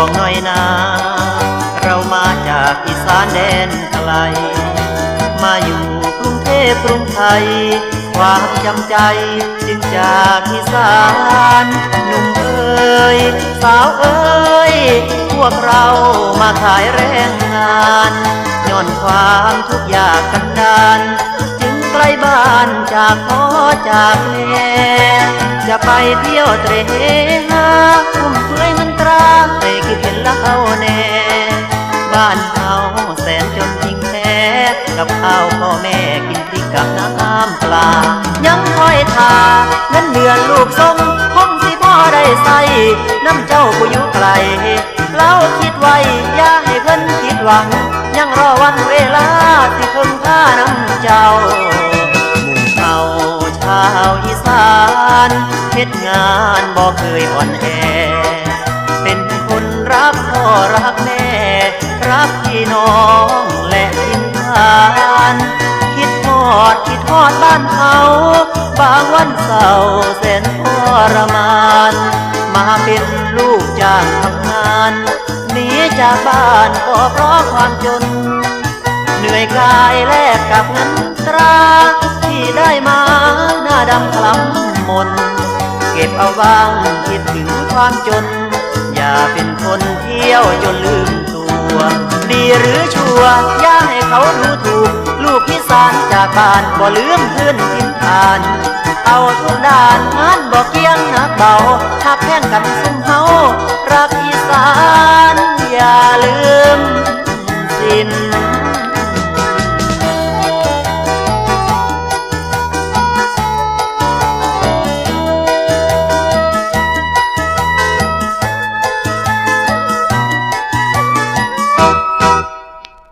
องหน่อยนาเรามาจากอีสานแดนไกล มาอยู่กรุงเทพกรุงไทย ความจำใจจึงจากอีสานหนุ่มเอ๋ยสาวเอ๋ยพวกเรามาขายแรงงานย้อนความทุกข์ยากกันดานจึงไกลบ้านจากพ่อจากแม่จะไปเที่ยวเตร บ้านเฮาแสนจนจริงแท้ กับข้าวพ่อแม่กินพริกกับน้ำปลา ยังคอยทาเงินเดือนลูกทรงคงสิพ่อได้ใส่น้ำเจ้าผู้อยู่ไกลเราคิดไว้อย่าให้เพิ่นคิดหวัง ยังรอวันเวลาที่เพิ่งพาน้ำเจ้าหมู่เฮาชาวอีสานเฮ็ดงานบ่เคยอ่อนแอ เป็นคนรักพ่อรักแม่ น้องและทินทาน คิดทอดคิดทอดบ้านเขาบางวันเศร้าแสนทรมาน มาเป็นลูกจ้างทำงานหนีจากบ้านก็เพราะความจน เหนื่อยกายแลกกับเงินตราที่ได้มาหน้าดำคล้ำมน เก็บเอาบ้างคิดถึงความจน อย่าเป็นคนเที่ยวจนลืม ว ดีหรือชั่ว อย่าให้เขาดูถูก ลูกพิสานจากบ้านบ่ลืมพื้นทินทาน เอาทุกด้านงานบ่เกี่ยงนักเบาทักแพ่งกันซุ่มเฮารักอีสาน